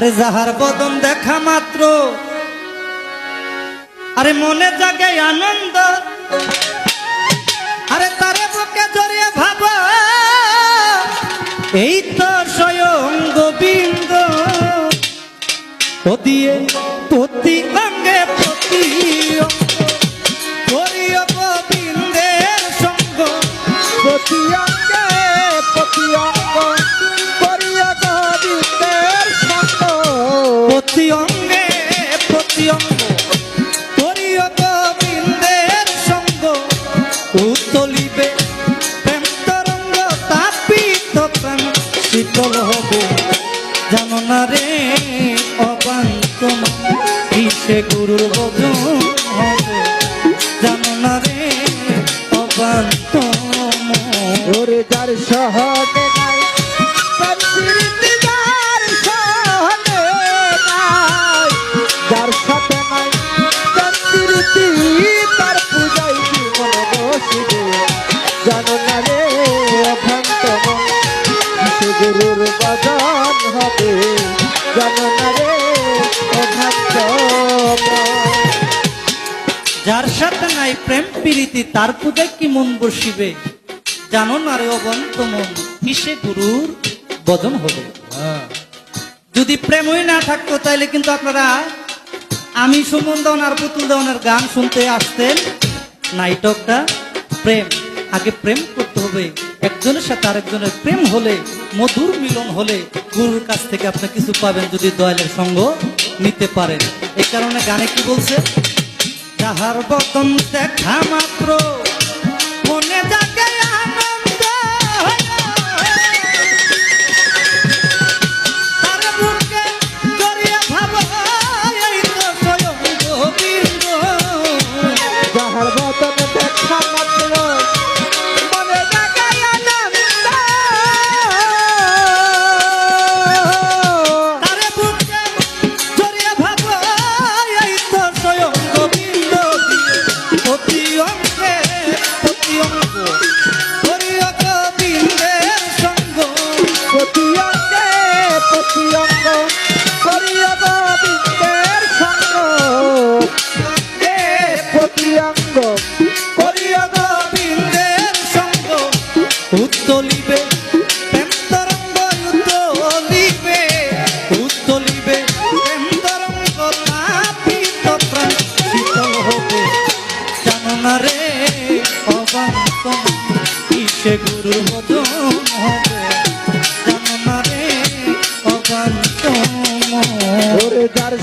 আরে যাহার বদন দেখা মাত্র, আরে মনে জাগে আনন্দ। আরে তারে বুকে জড়িয়ে ভাব, এই তো স্বয়ং গোবিন্দ। ও দিয়ে প্রতি অঙ্গে প্রতি অঙ্গ। করিও গোবিন্দের সঙ্গ। উত্তলিবে প্রেম তরঙ্গ রে অবান্ত কিসে ওরে যার সহনে নাই প্রেম প্রীতি, তার পূজায় কি মন বসিবে? জানো না রে অবন্ত মন কিসে গুরুর বদন হবে? যদি প্রেমই না থাকতো, তাইলে কিন্তু আপনারা আমি সুমন দেওয়ান আর পুতুল দেওয়ানের গান শুনতে আসতেন। নাইটকটা প্রেম, আগে প্রেম করতে হবে। একজনের সাথে আরেকজনের প্রেম হলে, মধুর মিলন হলে গুরুর কাছ থেকে আপনি কিছু পাবেন যদি দয়ালের সঙ্গ নিতে পারেন। এই কারণে গানে কি বলছে? যাহার বদন দেখা মাত্র। প্রতি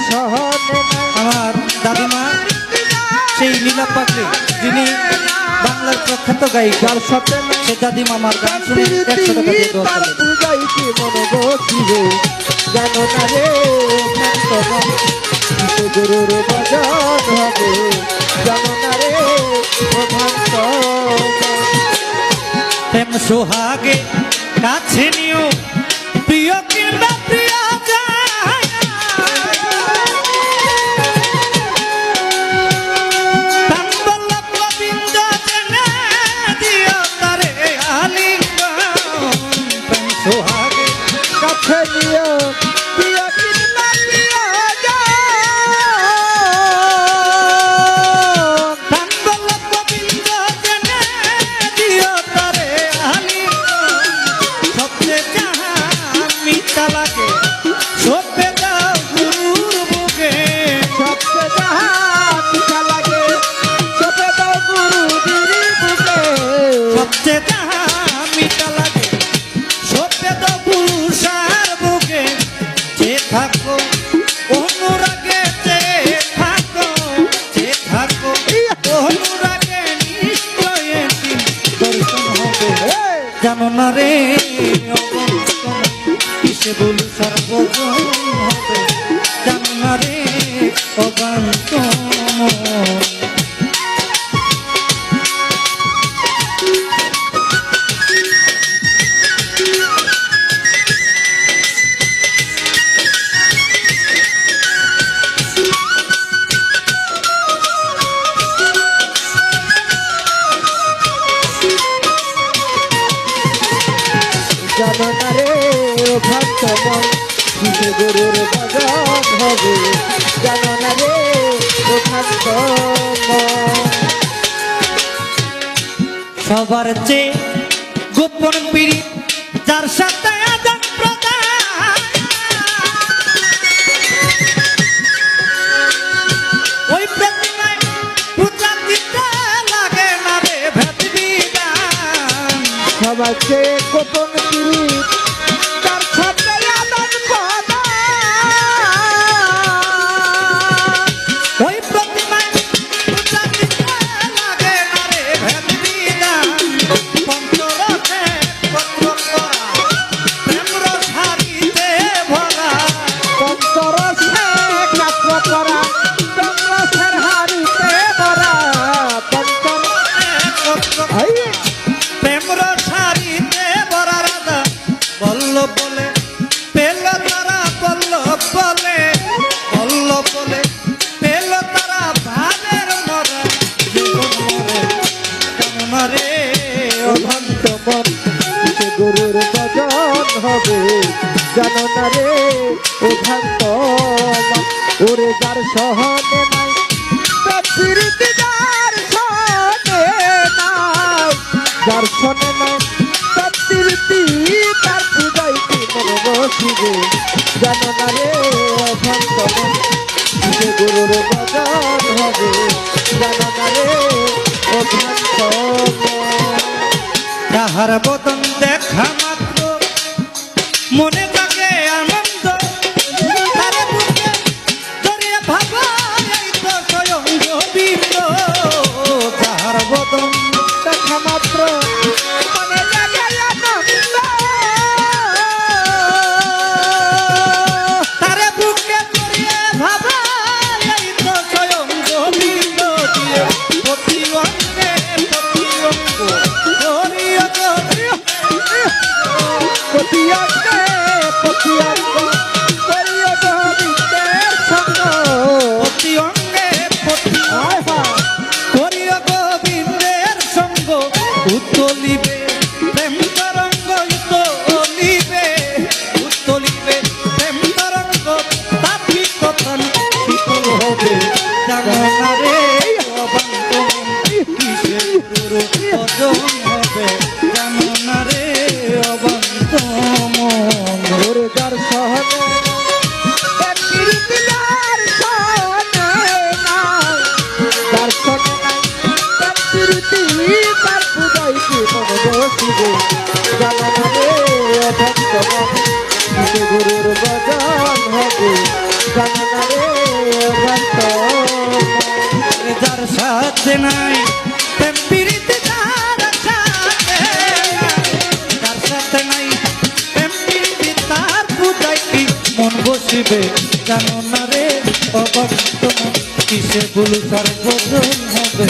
নাই আমার দাদিমা সেই লীলা পাগলি যিনি বাংলার প্রখ্যাত গায়িকা। সাথে নাই সে দাদিমা আমার গান শুনে একশো টাকা দিয়ে দোয়া জানো না রে গুরুর বাজান জানো না রে প্রেম সোহাগে কাছে নিও গুরুর ভজন হবে? জানো রে সবার চেয়ে গোপন পিড়ি যার সাথে আদান প্রদান। ওই রে ভেদ বিধান। সবাইকে গোপন পীড়িত ভজন হবে। জানো না রে অভ্রান্ত মন ওরে যার সহনে নাই প্রকৃতি যার সহনে নাই, যার সনে নাই প্রকৃতি তার পূজাই কি মনে বসিবে। জানো না রে মন সে গুরুর ভজন হবে। জানো না রে অভ্রান্ত মন তাহার বদন দেখা মনে জানো না রে অবান্ত মন কিসে গুরু ভজন হবে জানো না রে অবান্ত মন যার সহনে এক প্রীতি সাথে নাই প্রীতি যার সাথে। নাই, তার মন বসিবে? জানো না রে অবাক তোমার কিসে গুলু তার ভোজন হবে?